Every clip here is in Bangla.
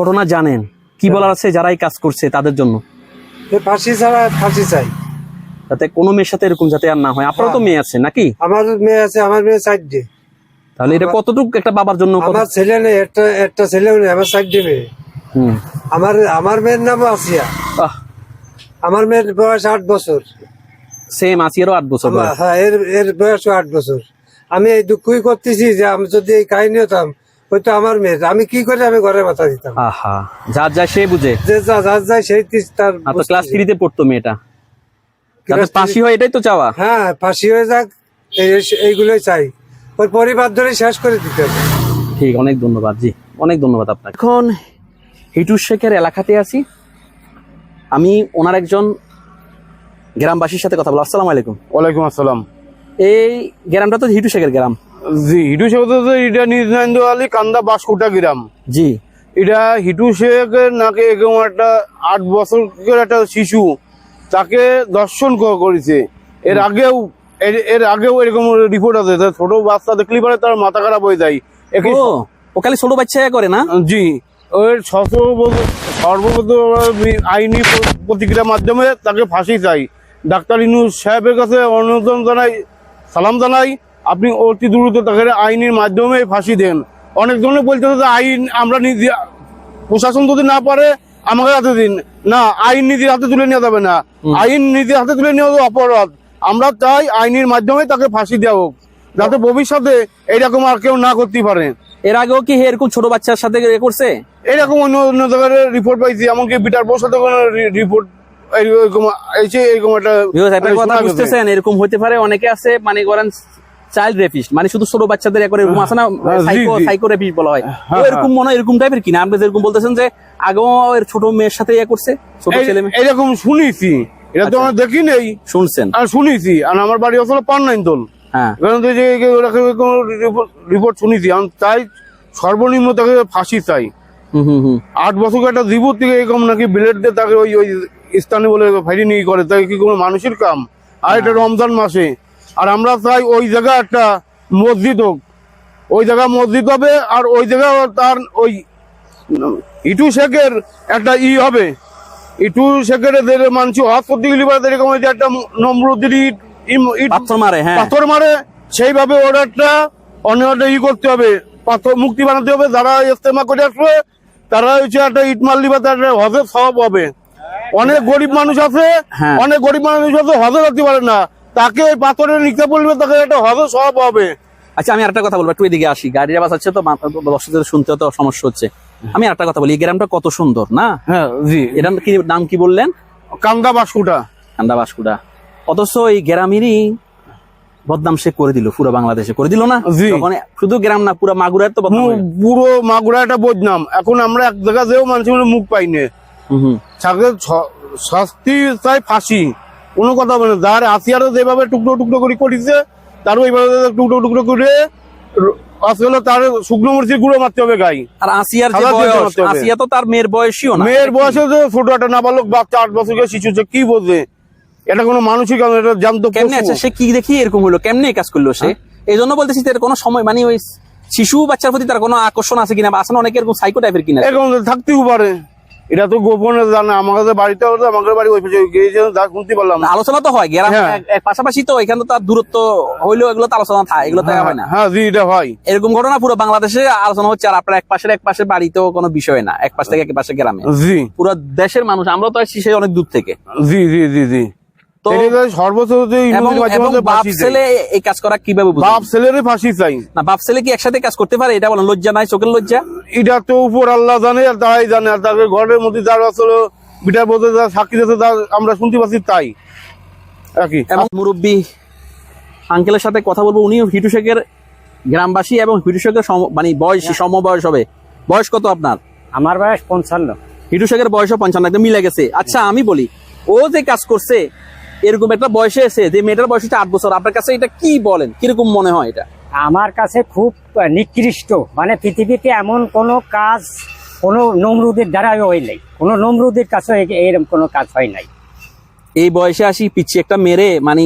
ঘটনা জানেন। কি বলার আছে? যারা এই কাজ করছে তাদের জন্য। ফাঁসি ছাড়া ফাঁসি চাই। যাতে কোনো মেয়ের সাথে এরকম যাতে আর না হয়। আপনারও তো মেয়ে আছে নাকি? আমার মেয়ে আছে আমার মেয়ে চারটে। তাহলে এটা কতটুকু একটা বাবার জন্য আমার ছেলে নেই একটা একটা ছেলেও নেই আমার চারটে মেয়ে। আমার আমার মেয়ের নাম আসিয়া। আমার মেয়ের বয়স আট বছর। সেম আসিয়ারও আট বছর হ্যাঁ এর এর বয়স আট বছর। আমি এই দুঃখই করতেছি যে আমি যদি এই কাহিনী হতাম হয়তো আমার মেয়ের আমি কি করে আমি ঘরে মাথা দিতাম? আহা যার যা সে বুঝে। যে যা যার যায় সেই তার তো ক্লাস। থ্রিতে পড়তো মেয়েটা। পাশি হয় এটাই তো চাওয়া। হ্যাঁ ফাঁসি হয়ে যাক এইগুলোই চাই। ওই পরিবার ধরে শেষ করে দিতে হবে। ঠিক অনেক ধন্যবাদ জি। অনেক ধন্যবাদ আপনাকে। এখন হিটু শেখের এলাকাতে আছি। আমি ওনার একজন গ্রামবাসীর সাথে কথা বলব। আসসালামু আলাইকুম। ওয়ালাইকুম আসসালাম। এই গ্রামটা তো হিটু শেখের গ্রাম। জি হিটু শেখ এটা নিজানন্দ আলী কান্দা বাসকুটা গ্রাম। জি। এটা হিটু শেখ নাকি এরকম একটা আট বছরের একটা শিশু তাকে দর্শন করেছে। এর আগেও এর- আগেও এরকম রিপোর্ট আছে ছোট বাচ্চা দেখলে পারে তার মাথা খারাপ হয়ে যায়। ও খালি ছোট বাচ্চা করে না? জি। ওর ছশো সর্বপ্রথম আইনি প্রতিক্রিয়ার মাধ্যমে তাকে ফাঁসি চাই। ডাক্তার ইনু সাহেবের কাছে অনুমোদন জানাই সালাম জানাই। আপনি অতি দ্রুত তাকে আইনের মাধ্যমে ফাঁসি দেন। অনেক জনে বলতেছে যে আইন আমরা নিজে প্রশাসন যদি না পারে আমাকে হাতে দিন। না আইন নিজের হাতে তুলে নেওয়া যাবে না। আইন নিজের হাতে তুলে নেওয়া অপরাধ। আমরা চাই আইনের মাধ্যমে তাকে ফাঁসি দেওয়া হোক যাতে ভবিষ্যতে এরকম আর কেউ না করতে পারে। এর আগেও কি এরকম ছোট বাচ্চার সাথে এ করছে? এরকম অন্য অন্য জায়গায় রিপোর্ট পাইছি এমনকি বিটার তো কোনো রিপোর্ট এরকম এরকম একটা কথা বুঝতেছেন এরকম হতে পারে অনেকে আছে মানে করেন চাইল্ড রেপিস্ট মানে শুধু ছোট বাচ্চাদের একবার এরকম আছে না হ্যাঁ, সাইকো সাইকো রেপিস্ট বলা হয়। হ্যাঁ, এরকম মনে হয় এরকম টাইপের কিনা আপনি যেরকম বলতেছেন যে আগেও এর ছোট মেয়ের সাথে ইয়ে করছে ছোট ছেলে মেয়ে? এরকম শুনেছি। এটা তো আচ্ছা। আমরা দেখি নেই। শুনছেন? আর শুনেছি। আর আমার বাড়ি আসলে পান নাই দল। হ্যাঁ। রিপোর্ট শুনেছি। আমি তাই সর্বনিম্ন তাকে ফাঁসি চাই। হুম হুম হুম। আট বছর একটা জীবত থেকে এরকম নাকি বিলেট দিয়ে তাকে ওই ওই স্থানে বলে ফাইরি নিয়ে করে। তাই কি কোনো মানুষের কাম? আর এটা রমজান মাসে। আর আমরা চাই ওই জায়গা একটা মসজিদ হোক। ওই জায়গা মসজিদ হবে আর ওই জায়গা তার ওই ইটু শেখের একটা ই হবে। ইটু শেখের মানুষ করতে গেলে এরকম একটা নম্রদের পাথর মারে হ্যাঁ। পাথর মারে সেইভাবে ওর একটা অন্য একটা ই করতে হবে। পাথর মুক্তি বানাতে হবে যারা ইস্তেমা করে আসবে তারা হচ্ছে একটা ইট মারলি বা তার হজের সব হবে। অনেক গরিব মানুষ আছে হ্যাঁ। অনেক গরিব মানুষ আছে হজে করতে পারে না। তাকে পাথরে নিতে বলবে তাকে একটা হজে সব হবে। আচ্ছা আমি একটা কথা বলব একটু এদিকে আসি। গাড়ির আওয়াজ আছে তো দর্শকদের শুনতে তো সমস্যা হচ্ছে। আমি আরেকটা কথা বলি এই গ্রামটা কত সুন্দর না? হ্যাঁ জি। এটার কি নাম কি বললেন? কান্দা বাসকুটা। কান্দা বাসকুড়া অথচ এই গ্রামেরই বদনাম সে করে দিল পুরো বাংলাদেশে করে দিল না। তখন শুধু গ্রাম না পুরো মাগুরার তো পুরো মাগুরা একটা বদনাম। এখন আমরা এক জায়গা যেও মানুষের মুখ পাইনি। শাস্তি চাই ফাঁসি। কোনো কথা বলে। যার আসিয়ারও যেভাবে টুকরো টুকরো করে করেছে তারও এইভাবে টুকরো টুকরো করে আসলে তার শুকনো মরিচের গুঁড়ো মারতে হবে গাই আর আসিয়ার যে খাবার দিতে বয়স করতে হবে। আসিয়া তো তার মেয়ের বয়সীও না। মেয়ের বয়সে যে ছোট একটা নাবালক বাচ্চা আট বছরের শিশু কি বোঝে এটা কোনো মানসিক এটা জানতো কেমনে আছে? সে কি দেখি এরকম হলো? কেমনে কাজ করল সে? হ্যাঁ। এই জন্য বলতেছি তার কোনো সময় মানে ওই শিশু বাচ্চার প্রতি তার কোনো আকর্ষণ আছে কিনা? বা আছে না এরকম সাইকো টাইপের কিনা? এরকম থাকতেও পারে। এটা তো গোপনে জানে আমার কাছে বাড়িতে হলো আমাদের বাড়ি ওই পাশে যা শুনতে পারলাম। আলোচনা তো হয় গ্রাম হ্যাঁ। পাশাপাশি তো এখানে তো তার দূরত্ব হইলেও এগুলো তো আলোচনা থাকে এগুলো তো হয় না। হ্যাঁ জি এটা হয়। এরকম ঘটনা পুরো বাংলাদেশে আলোচনা হচ্ছে আর আপনার এক পাশের এক পাশের বাড়িতেও কোনো বিষয় না এক পাশ থেকে এক পাশে গ্রামে। জি। পুরো দেশের মানুষ আমরা তো আসছি সেই অনেক দূর থেকে। জি জি জি জি। তো সর্বোচ্চ যে এবং ইংরেজি মাঝে এবং মাঝে বাপ ফাঁসি দেয়। ছেলে এই কাজ করা কীভাবে বাপ ছেলেরই ফাঁসি চাই। না বাপ ছেলে কি একসাথে কাজ করতে পারে? এটা বলেন লজ্জা নাই চোখের লজ্জা? এটা তো উপর আল্লাহ জানে আর তাই জানে আর তাকে ঘরের মধ্যে যার আসলে বিটার বলতে যা সাক্ষী দিতে তা আমরা শুনতে পাচ্ছি তাই। আর এবং মুরব্বী আঙ্কেলের সাথে কথা বলব উনিও হিটু শেখের গ্রামবাসী এবং হিটু শেখের সম- মানে বয়স সম বয়স হবে। বয়স কত আপনার? আমার বয়স পঞ্চান্ন। হিটু শেখের বয়সও পঞ্চান্ন একদম মিলে গেছে। আচ্ছা আমি বলি ও যে কাজ করছে এরকম একটা বয়সে এসে যে মেয়েটার বয়স হচ্ছে আট বছর আপনার কাছে এটা কি বলেন? কীরকম মনে হয় এটা? আমার কাছে খুব নিকৃষ্ট। মানে পৃথিবীতে এমন কোনো কাজ কোনো নমরুদের দ্বারা হয় নাই। কোনো নমরুদের কাছে এরকম কোনো কাজ হয় নাই। এই বয়সে আসি পিছিয়ে একটা মেরে মানে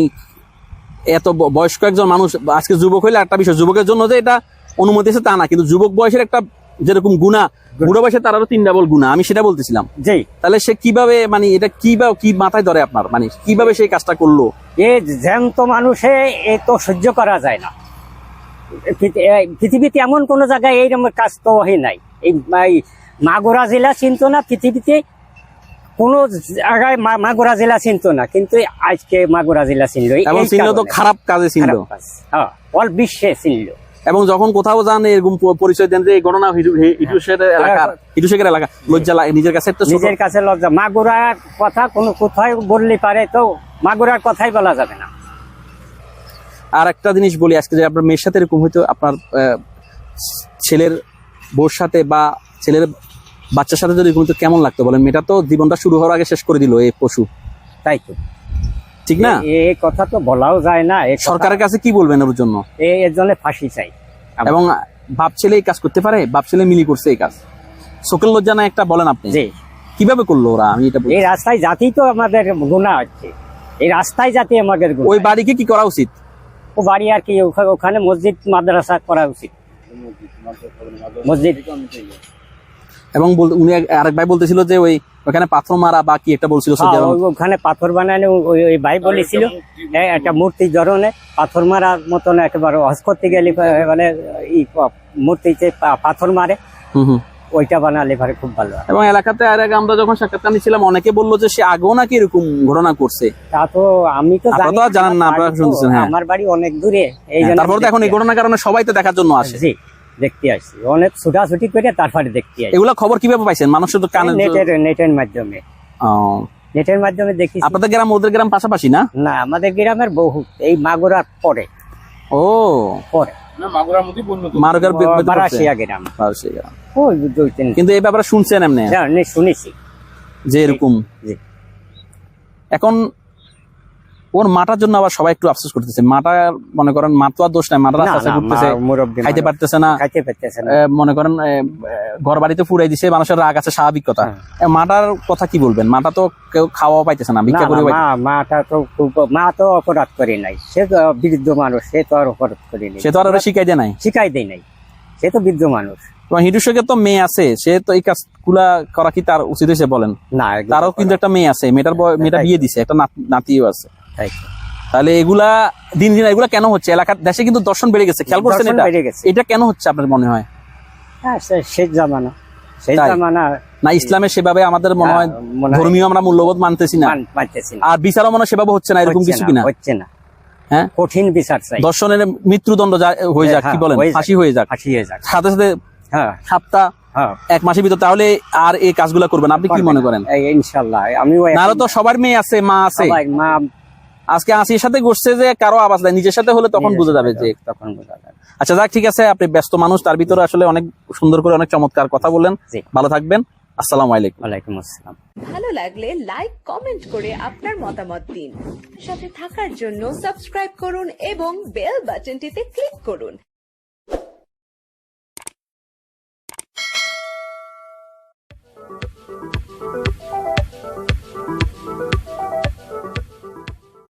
এত বয়স্ক একজন মানুষ আজকে যুবক হইলে একটা বিষয় যুবকের জন্য যে এটা অনুমতি আছে তা না কিন্তু যুবক বয়সের একটা যেরকম গুণা বুড়ো বয়সে তার আরও তিন ডাবল গুণা আমি সেটা বলতেছিলাম। জি। তাহলে সে কীভাবে মানে এটা কীভাবে কি মাথায় ধরে আপনার? মানে কীভাবে সেই কাজটা করল? এ জ্যান্ত মানুষে এ তো সহ্য করা যায় না। পৃথিবীতে এমন কোন জায়গায় এইরকম কাজ তো হয় নাই। এই মাগুরা জেলা চিনত না পৃথিবীতে কোন জায়গায় মাগুরা জেলা চিনত না কিন্তু আজকে মাগুরা জেলা চিনল। তো খারাপ কাজে চিনল। হ্যাঁ, অল বিশ্বে চিনল। এবং যখন কোথাও যান এরকম পরিচয় দেন যে এই ঘটনা হিটু- হি- হিটু এলাকার হিটু শেখের এলাকা লজ্জা লাগে নিজের কাছে নিজের কাছে লজ্জা। মাগুরার কথা কোনো কোথায় বললে পারে তো মাগুরার কথাই বলা যাবে না। আর একটা জিনিস বলি আজকে যে আপনার মেয়ের সাথে এরকম হয়তো আপনার ছেলের বউর সাথে বা ছেলের বাচ্চার সাথে যদি এরকম কেমন লাগতো বলেন? মেয়েটা তো জীবনটা শুরু হওয়ার আগে শেষ করে দিল এই পশু। তাই তো। ঠিক না? এ এ কথা তো বলাও যায় না সরকারের কাছে কি বলবেন ওর জন্য? এর জন্য ফাঁসি চাই। এবং বাপ ছেলে এই কাজ করতে পারে? বাপ ছেলে মিলি করছে এই কাজ। সকল লজ্জা না একটা বলেন আপনি। জি। কীভাবে করল ওরা? আমি এটা এই রাস্তায় জাতি তো আমাদের গুণা হচ্ছে। এই রাস্তায় জাতি আমাদের ওই বাড়িকে কি করা উচিত? ও বাড়ি আর কি ওখা- ওখানে মসজিদ মাদ্রাসা করা উচিত। মসজিদ। এবং উনি আরেক ভাই বলতেছিল যে ওই ওখানে পাথর মারা বা কি একটা বলছিল হ্যাঁ, ওখানে পাথর বানানো ওই ভাই বলেছিল একটা মূর্তি ধরনের পাথর মারার মতন একেবারে হজ করতে গেলে মানে মূর্তিতে পাথর মারে। ওইটা বানালে পরে খুব ভালো এবং এলাকাতে আর আগে আমরা যখন সাক্ষাৎকার নিচ্ছিলাম অনেকে বলল যে সে আগেও নাকি এরকম ঘটনা করছে। তা তো আমি তো জানি জানেন না, আপনারা শুনতেছেন, হ্যাঁ। আমার বাড়ি অনেক দূরে এই জন্য তারপরে তো এখন এই ঘটনার কারণে সবাই তো দেখার জন্য আসে। জি। দেখতে আসছি। অনেক ছুটাছুটি করে তারপরে দেখতে আসি এগুলা খবর কীভাবে পাইছেন? মানুষের তো কানে নেটের নেটের মাধ্যমে। ও, নেটের মাধ্যমে দেখি আপনাদের গ্রাম ওদের গ্রাম পাশাপাশি না? না আমাদের গ্রামের বহু। এই মাগুরার পরে। ও। পরে। গ্রাম। ওই কিন্তু এই ব্যাপারে শুনছেন এমনি? শুনেছি। যে এরকম। এখন ওর মাটার জন্য আবার সবাই একটু আফসোস করতেছে। মাটা মনে করেন মা তো আর দোষ নাই মাটা রাস্তা ঘুরতেছে খাইতে পারতেছে না। খাইতে পারতেছে না। মনে করেন ঘর বাড়িতে ফুরাই দিছে মানুষের রাগ আছে স্বাভাবিক কথা। মাটার কথা কি বলবেন? মাটা তো কেউ খাওয়া পাইতেছে না ভিক্ষা করে না, মাটা তো খুব মা তো অপরাধ করে নাই। সে তো বৃদ্ধ মানুষ সে তো আর অপরাধ করে নাই। সে তো আর শিখাই দেয় নাই? শিখাই দেয় নাই। সে তো বৃদ্ধ মানুষ। এবং হিটু শেখের তো মেয়ে আছে সে তো এই কাজগুলা করা কি তার উচিত হয়েছে বলেন? না তারও কিন্তু একটা মেয়ে আছে মেয়েটার মেয়েটা বিয়ে দিছে একটা নাত- নাতিও আছে। তাহলে এগুলা দিন দিন এগুলা কেন হচ্ছে? এলাকার দেশে কিন্তু দর্শন বেড়ে গেছে খেয়াল করছেন এটা? এটা কেন হচ্ছে আপনার মনে হয়? হ্যাঁ শেষ জামানা। শেষ জামানা না ইসলামে সেভাবে আমাদের মনে হয় হ্যাঁ, মনে হয়- ধর্মীয় আমরা মূল্যবোধ মানতেছি না। মান- মানতেছি না। আর বিচারও মনে সেভাবে হচ্ছে না এরকম কিছু কিনা? হচ্ছে না। হ্যাঁ? কঠিন বিচার চাই। দর্শনের মৃত্যুদণ্ড হয়ে যাক কি হ্যাঁ, বলেন। ফাঁসি হয়ে যাক। ফাঁসি হয়ে যাক। সাথে সাথে হ্যাঁ। সপ্তাহ হ্যাঁ। এক মাসের ভিতর তাহলে আর এই কাজগুলো করবেন? আপনি কি মনে করেন? ইনশাল্লাহ নাহলে তো সবার মেয়ে আছে মা আছে। মা আজকে আসির সাথে ঘুরছে যে কারও আওয়াজ নাই নিজের সাথে হলে তখন বুঝে যাবে যে তখন আচ্ছা যাক ঠিক আছে আপনি ব্যস্ত মানুষ তার ভিতরে আসলে অনেক সুন্দর করে অনেক চমৎকার কথা বললেন। ভালো থাকবেন আসসালামু আলাইকুম। ওয়ালাইকুম আসসালাম। ভালো লাগলে লাইক কমেন্ট করে আপনার মতামত দিন। সাথে থাকার জন্য সাবস্ক্রাইব করুন এবং বেল বাটনটিতে ক্লিক করুন।